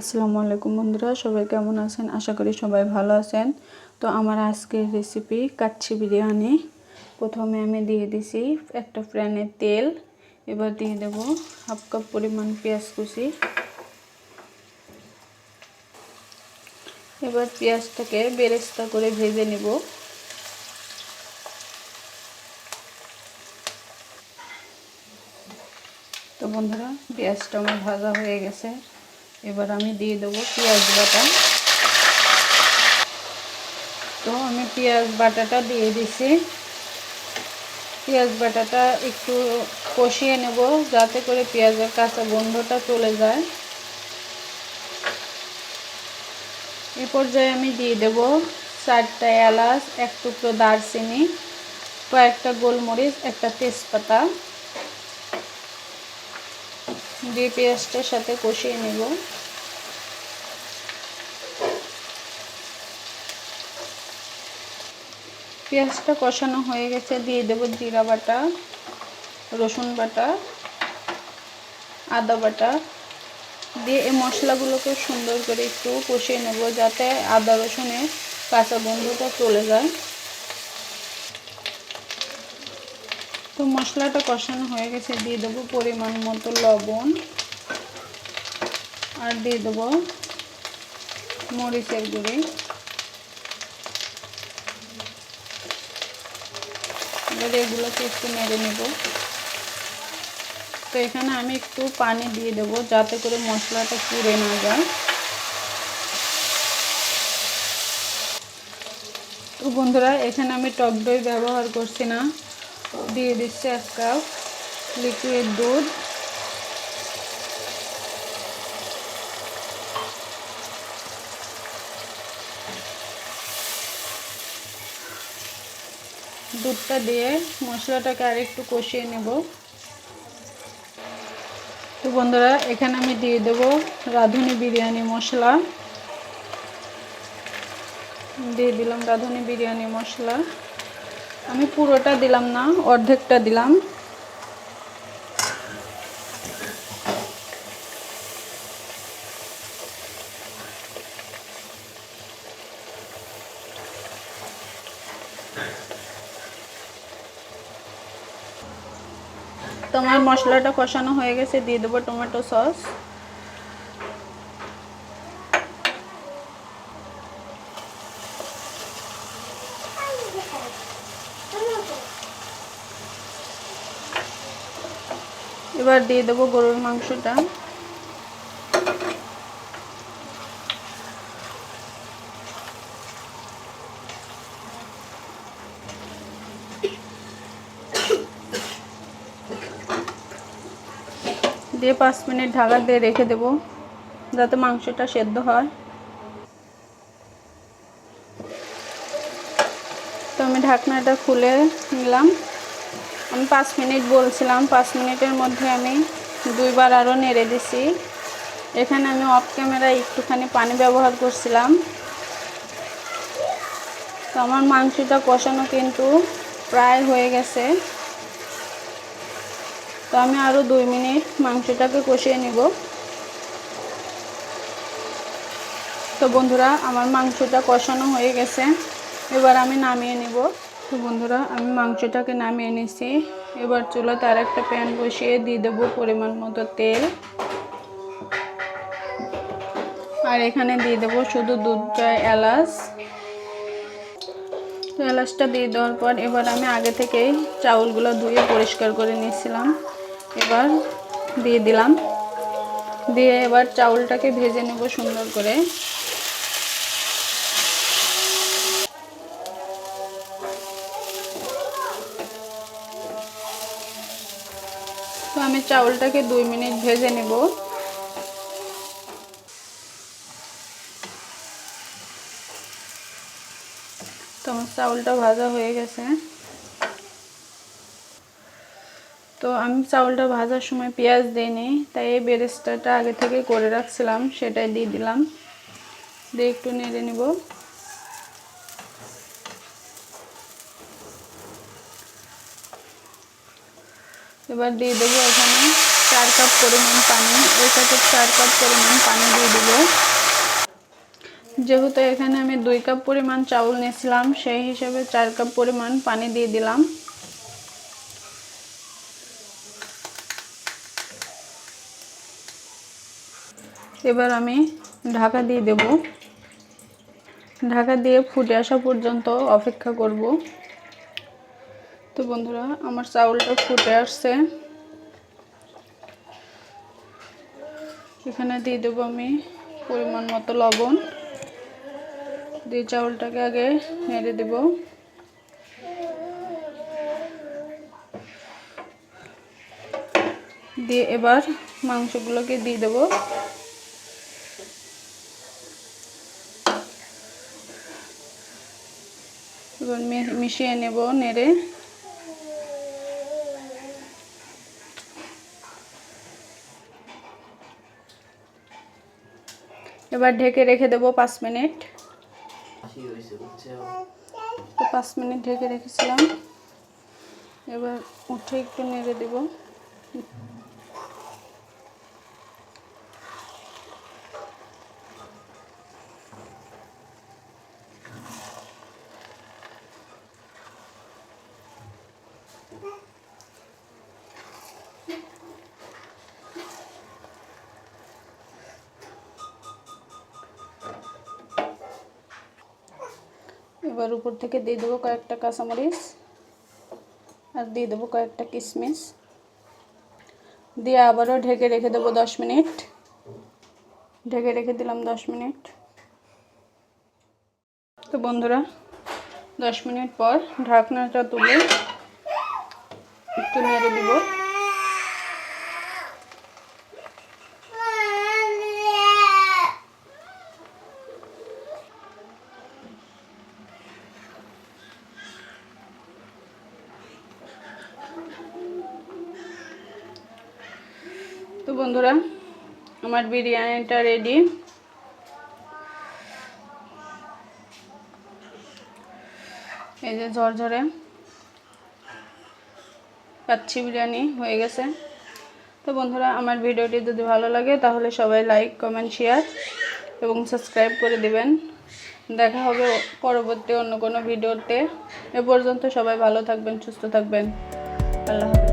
আসসালামু আলাইকুম বন্ধুরা, সবাই কেমন আছেন? আশা করি সবাই ভালো আছেন। তো আমার আজকের রেসিপি কাচ্ছি বিরিয়ানি। প্রথমে আমি দিয়ে দিছি একটা ফ্যানের তেল। এবার দিয়ে দেব হাফ কাপ পরিমাণ পেঁয়াজ কুচি। এবার পেঁয়াজটাকে বেরেস্তা করে ভেজে নেব। তো বন্ধুরা, পেঁয়াজটা আমার ভাজা হয়ে গেছে। এবার আমি দিয়ে দেবো পেঁয়াজ বাটা। তো আমি পেঁয়াজ বাটাটা দিয়ে দিছি। পেঁয়াজ বাটাটা একটু কষিয়ে নেব যাতে করে পেঁয়াজের কাঁচা গন্ধটা চলে যায়। এ পর্যায়ে আমি দিয়ে দেব চারটা এলাচ, এক টুকরো দারচিনি, কয়েকটা গোলমরিচ, একটা তেজপাতা। দিয়ে পেঁয়াজটার সাথে কষিয়ে নেব। পেঁয়াজটা কষানো হয়ে গেছে, দিয়ে দেব জিরা বাটা, রসুন বাটা, আদা বাটা। দিয়ে এই মশলাগুলোকে সুন্দর করে একটু কষিয়ে নেব যাতে আদা রসুনের কাঁচা গন্ধটা চলে যায়। তো মশলাটা কষানো হয়ে গেছে, দিয়ে দেবো পরিমাণ মতো লবণ। আর দিয়ে দেবো মরিচের গুঁড়ি। এবার এগুলোকে একটু নেড়ে নেব। তো এখানে আমি একটু পানি দিয়ে দেব যাতে করে মশলাটা পুড়ে না যায়। তো বন্ধুরা, এখানে আমি টক দই ব্যবহার করছি না। দিয়ে দিচ্ছি এক কাপ লিকুইড দুধ। দুধটা দিয়ে মশলাটাকে আর একটু কষিয়ে নেব। তো বন্ধুরা, এখানে আমি দিয়ে দেব রাঁধুনি বিরিয়ানি মশলা। দিয়ে দিলাম রাঁধুনি বিরিয়ানি মশলা। আমি পুরোটা দিলাম না, অর্ধেকটা দিলাম। তোমার মশলাটা কষানো হয়ে গেছে দিয়ে দেবো টমেটো সস এবার দিয়ে দেবো গরুর মাংসটা। দিয়ে পাঁচ মিনিট ঢাকা দিয়ে রেখে দেব, যাতে মাংসটা সেদ্ধ হয়। তো আমি ঢাকনাটা খুলে নিলাম। আমি পাঁচ মিনিট বলছিলাম, পাঁচ মিনিটের মধ্যে আমি দুইবার আরও নেড়ে দিছি। এখানে আমি অফ ক্যামেরায় একটুখানি পানি ব্যবহার করছিলাম। তো আমার মাংসটা কষানো কিন্তু প্রায় হয়ে গেছে। তো আমি আরও দুই মিনিট মাংসটাকে কষিয়ে নিব। তো বন্ধুরা, আমার মাংসটা কষানো হয়ে গেছে। এবার আমি নামিয়ে নিব। তো বন্ধুরা, আমি মাংসটাকে নামিয়ে নিছি। এবার চুলাতে আর একটা প্যান বসিয়ে দিয়ে দেবো পরিমাণ মতো তেল। আর এখানে দিয়ে দেবো শুধু দুধটা এলাচ। তো এলাচটা দিয়ে দেওয়ার পর এবার আমি আগে থেকেই চাউলগুলো ধুয়ে পরিষ্কার করে নিয়েছিলাম। এবার দিয়ে দিলাম। দিয়ে এবার চাউলটাকে ভেজে নেব সুন্দর করে। তো আমি চাউলটাকে দুই মিনিট ভেজে নেব। তো আমার চাউলটা ভাজা হয়ে গেছে। তো আমি চাউলটা ভাজার সময় পেঁয়াজ দিইনি তাই এই বেরেস্তাটা আগে থেকে করে রাখছিলাম, সেটাই দিয়ে দিলাম। দিয়ে একটু নেড়ে নিব। এবার দিয়ে দেবো এখানে চার কাপ পরিমাণ পানি ওই কাপের চার কাপ পরিমাণ পানি দিয়ে দিব। যেহেতু এখানে আমি দুই কাপ পরিমাণ চাউল নিয়েছিলাম, সেই হিসাবে চার কাপ পরিমাণ পানি দিয়ে দিলাম। এবার আমি ঢাকা দিয়ে দেব। ঢাকা দিয়ে ফুটে আসা পর্যন্ত অপেক্ষা করব। তো বন্ধুরা, আমার চাউলটা ফুটে আসছে। এখানে দিয়ে দেবো আমি পরিমাণ মতো লবণ। দিয়ে চাউলটাকে আগে নেড়ে দেব। দিয়ে এবার মাংসগুলোকে দিয়ে দেবো। এবার মিশিয়ে নেব নেড়ে। এবার ঢেকে রেখে দেবো পাঁচ মিনিট। তো পাঁচ মিনিট ঢেকে রেখেছিলাম। এবার উঠে একটু নেড়ে দেব। এবার উপর থেকে দিয়ে দেবো কয়েকটা কাঁচামরিচ আর দিয়ে দেবো কয়েকটা কিশমিশ। দিয়ে আবারও ঢেকে রেখে দেবো দশ মিনিট। ঢেকে রেখে দিলাম দশ মিনিট। তো বন্ধুরা, দশ মিনিট পর ঢাকনাটা তুলে একটু নেড়ে দিব। তো বন্ধুরা, আমার বিরিয়ানিটা রেডি এই যে ঝরঝরে কাচ্ছি বিরিয়ানি হয়ে গেছে। তো বন্ধুরা, আমার ভিডিওটি যদি ভালো লাগে, তাহলে সবাই লাইক কমেন্ট শেয়ার এবং সাবস্ক্রাইব করে দিবেন। দেখা হবে পরবর্তী অন্য কোনো ভিডিওতে। এ পর্যন্ত সবাই ভালো থাকবেন, সুস্থ থাকবেন। আল্লাহ হাফেজ।